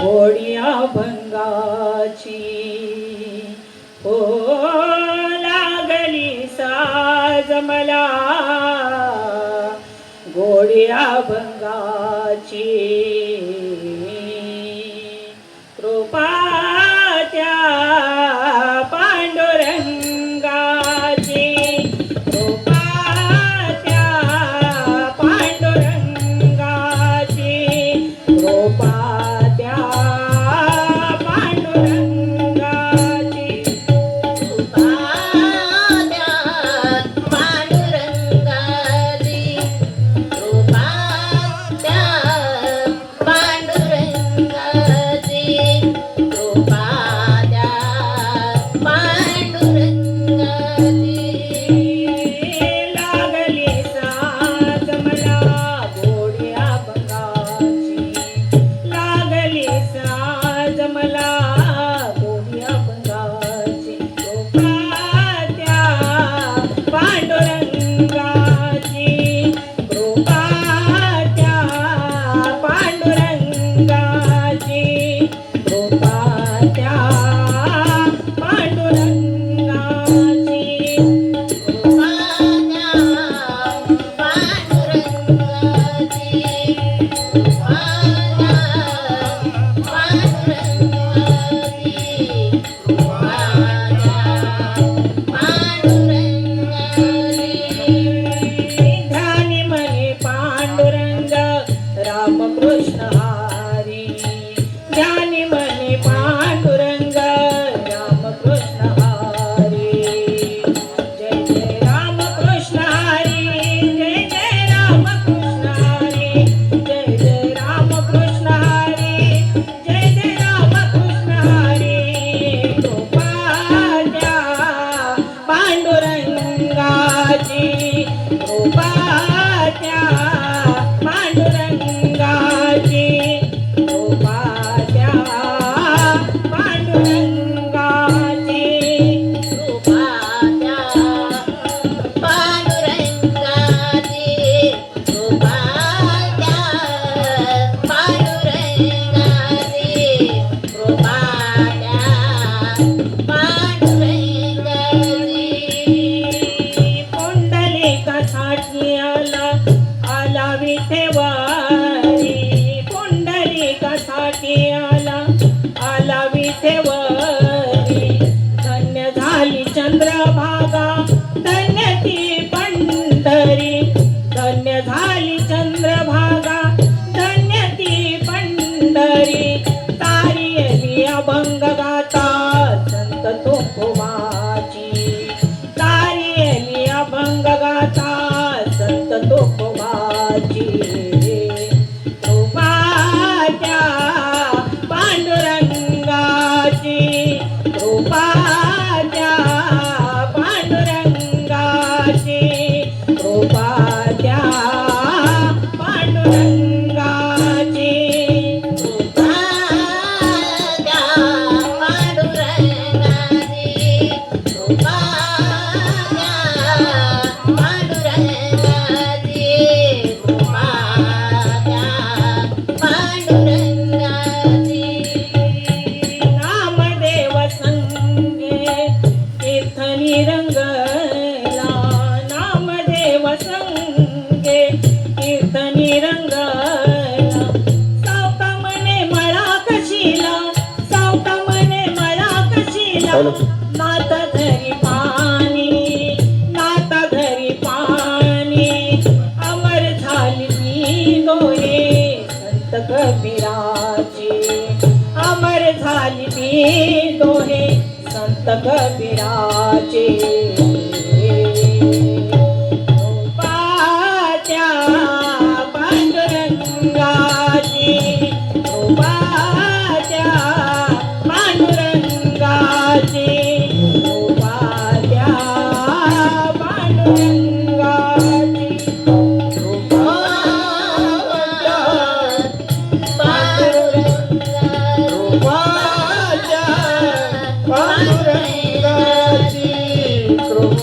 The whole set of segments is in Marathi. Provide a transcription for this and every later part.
घोडिया भंगाची. हो लागली साज मला. घोडिया भंगाची. কৃষ্ণ तक बिरा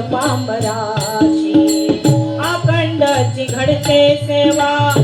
पांबराशी अखंडची घडते सेवा.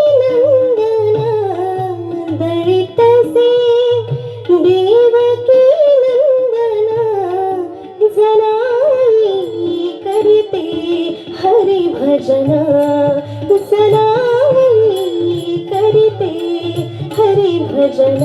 भजन सदा करिते हरि भजन।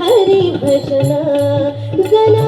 हरी भजना जना